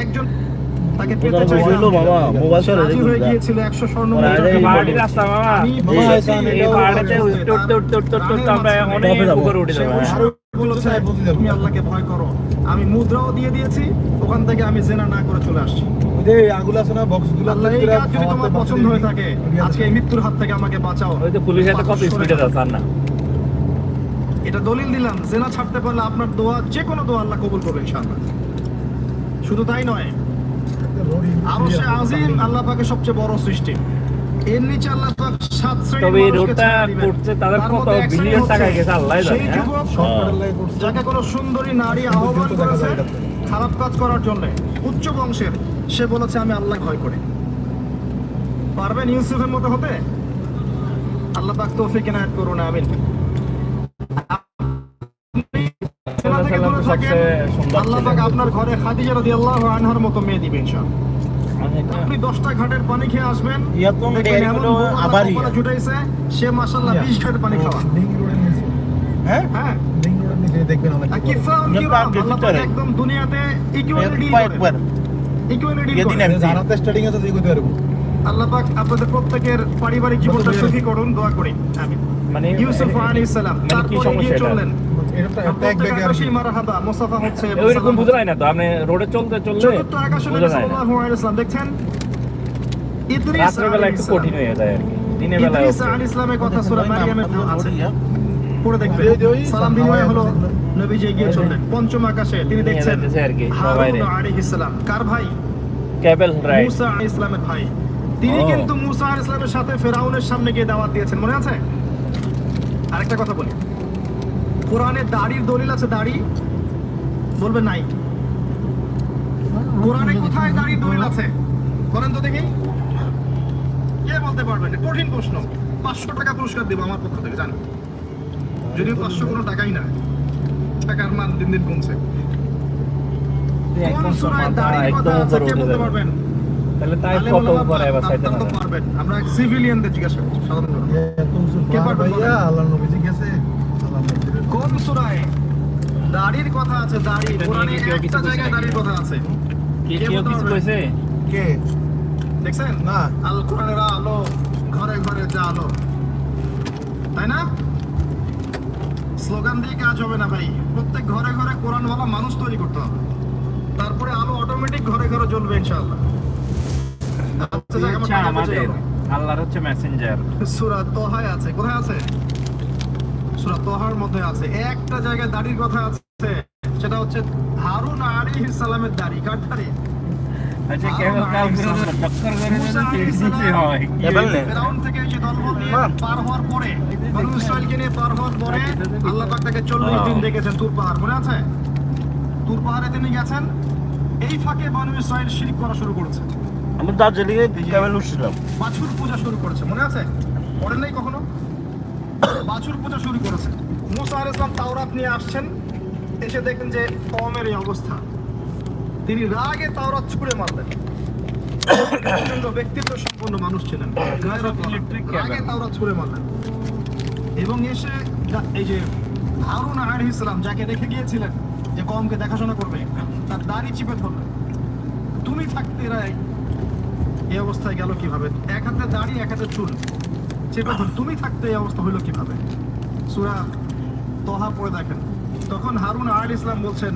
একজন তাকে পেতে মোবাইল সরে হয়ে গিয়েছিল স্বর্ণ। পাহাড়ি রাস্তা মামা এই পাহাড়েতে উঠতে উঠতে উঠতে উঠতে আমরা অনেক উপরে উঠে যাব। বসে তুমি আল্লাহকে ভয় করো। আমি মুদ্রাও দিয়ে দিয়েছি ওখান থেকে আমি জেনা না করে চলে আসছি। যে আগুলো আছে না আল্লাহ এই কাজ যদি তোমার পছন্দ হয়ে থাকে আজকে এই মৃত্যুর হাত থেকে আমাকে বাঁচাও। ওই তো পুলিশ এত কত স্পিডে যাচ্ছে না। এটা দলিল দিলাম জেনা ছাড়তে পারলে আপনার দোয়া যে কোনো দোয়া আল্লাহ কবুল করবে ইনশাআল্লাহ। শুধু তাই নয় আজিম আল্লাহ সবচেয়ে বড় সৃষ্টি। এর নিচে আল্লাহ পাক তবে এই রোডটা করছে তাদের কত বিলিয়ন টাকা গেছে আল্লাহ হ্যাঁ? যাকে কোনো সুন্দরী নারী আহ্বান করেছে খারাপ কাজ করার জন্য। উচ্চ বংশের সে বলেছে আমি আল্লাহ ভয় করি। পারবেন ইউসুফের মতো হতে? আল্লাহ পাক তৌফিক এনায়েত করুন আমিন। আল্লাহ পাক আপনার ঘরে খাদিজা রাদিয়াল্লাহু আনহার মতো মেয়ে দিবেন ইনশাআল্লাহ। আপনি দশটা ঘাটের পানি খেয়ে আসবেন। ইয়াতন ডেয়ারিগুলো আবারই। জুটাইছে সে মাশাআল্লাহ 20 ঘাটের পানি খাওয়া। লিঙ্ক রোডের নিচে হ্যাঁ? হ্যাঁ। লিঙ্ক রোডের নিচে দেখবেন একদম দুনিয়াতে। আমি- জানাতে স্টার্টিং আছে যে কইতে পারব। আল্লাহ পাক আপনাদের প্রত্যেকের পারিবারিক জীবনটা সুখী করুন দোয়া করি। আমিন। মানে ইউসুফ আলাইহিস সালাম। মানে কি সমস্যা চললেন। এটা একটা এক ব্যাগে আর কি আকাশে মারহাবা মুসাফা হচ্ছে ওইরকম বুঝা যায় না তো। আপনি রোডে চলতে ওয়াসাল্লাম দেখছেন ইদ্রিস রাত্রেবেলা একটু কঠিন হয়ে যায় আর কি। দিনের ইদ্রিস কথা সূরা মারিয়ামে আছে। পড়ে দেখবেন। ওই যে ওই সালাম বিনিময় হলো নবীজি এগিয়ে চললেন। পঞ্চম আকাশে তিনি দেখছেন আর কি, সবাই রে। আলাইহিস সালাম। কার ভাই? ক্যাবেল রাইড মুসা আলাইহিস সালামের ভাই। তিনি কিন্তু মুসা আলাইহিস সালামের সাথে ফেরাউনের সামনে গিয়ে দাওয়াত দিয়েছেন। মনে আছে? আরেকটা কথা বলি। কোরআনে দাড়ির দলিল আছে দাড়ি? বলবে নাই। কোরআনে কোথায় দাড়ির দলিল আছে? বলেন তো দেখি। কে বলতে পারবেন? কঠিন প্রশ্ন। পাঁচশো টাকা পুরস্কার দেবো আমার পক্ষ থেকে জান যদিও পাঁচশো কোনো টাকাই না টাকার মান দিন দিন কমছে। পারবেন? তাহলে তাই আলেম উপরে এবার না পারবেন। আমরা সিভিলিয়ানদের জিজ্ঞাসা করছি সাধারণ কে পারবে আল্লাহ নবীজি গেছে কোন সূরায় দাড়ির কথা আছে? দাড়ি। কোরআনে একটা জায়গায় দাড়ির কথা আছে। কে কে কিছু কইছে? কে? দেখছেন? না আল কোরআনের আলো ঘরে ঘরে যা আলো। তাই না? স্লোগান দিয়ে কাজ হবে না ভাই। প্রত্যেক ঘরে ঘরে কোরআনওয়ালা মানুষ তৈরি করতে হবে। তারপরে আলো অটোমেটিক ঘরে ঘরে জ্বলবে ইনশাআল্লাহ। আচ্ছা, যাক, আমার হচ্ছে টাকা বেঁচে আমাদের। আল্লাহর হচ্ছে মেসেঞ্জার সূরা তোহায় আছে। কোথায় আছে? সূরা তোহার মধ্যে আছে। একটা জায়গায় দাড়ির কথা আছে। সেটা হচ্ছে হারুন আলাইহিস সালামের দাড়ি। কার দাড়ি? আচ্ছা কেবল সালাম। দিতে সালাম। হয়। থেকে যে দলবল নিয়ে হ্যাঁ। পার হওয়ার পরে বনু ইসরাইলকে নিয়ে পার হওয়ার পরে আল্লাহ পাক তাকে চল্লিশ দিন দেখেছেন তুর পাহাড় মনে আছে? তুর পাহাড়ে তিনি গেছেন এই ফাঁকে বনু ইসরাইল শিরিক করা শুরু করেছে। আমি দার্জিলিং এ ক্যামেল উঠছিলাম। বাছুর পূজা শুরু করেছে মনে আছে? পড়েন নাই কখনো? বাছুর পূজা শুরু করেছে। মুসা আলাইহিস ইসলাম তাওরাত নিয়ে আসছেন এসে দেখেন যে কমের এই অবস্থা। তিনি রাগে তাওরাত ছুঁড়ে মারলেন। ব্যক্তিত্ব সম্পন্ন মানুষ ছিলেন। রাগে ছুঁড়ে মারলেন। এবং এসে এই যে হারুন আলাইহিস সালাম যাকে রেখে গিয়েছিলেন যে কমকে দেখাশোনা করবে, তার দাড়ি চিপে ধরলেন। তুমি থাকতে এই অবস্থায় গেল কীভাবে? এক হাতে দাড়ি, এক হাতে চুল চেপে ধর তুমি থাকতে এই অবস্থা হলো কীভাবে? সুরা তহা পড়ে দেখেন। তখন হারুন আল ইসলাম বলছেন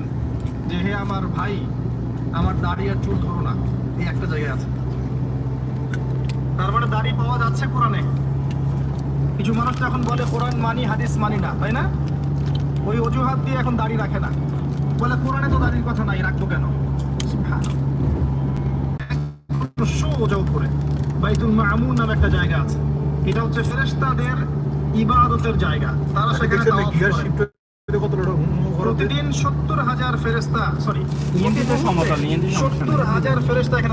যে, হে আমার ভাই আমার দাড়ি আর চুল ধরো না। এই একটা জায়গায় আছে। তার মানে দাড়ি পাওয়া যাচ্ছে কোরআনে। কিছু মানুষ তো এখন বলে কোরআন মানি হাদিস মানি না। তাই না? ওই অজুহাত দিয়ে এখন দাড়ি রাখে না। বলে কোরআনে তো দাড়ির কথা নাই রাখব কেন। সোজা উপরে। বাইতুল মামুন নামে একটা জায়গা আছে। এটা হচ্ছে ফেরেশতাদের ইবাদতের জায়গা। তারা সেখানে প্রতিদিন সত্তর হাজার ফেরেস্তা সরি সত্তর হাজার ফেরেস্তা এখানে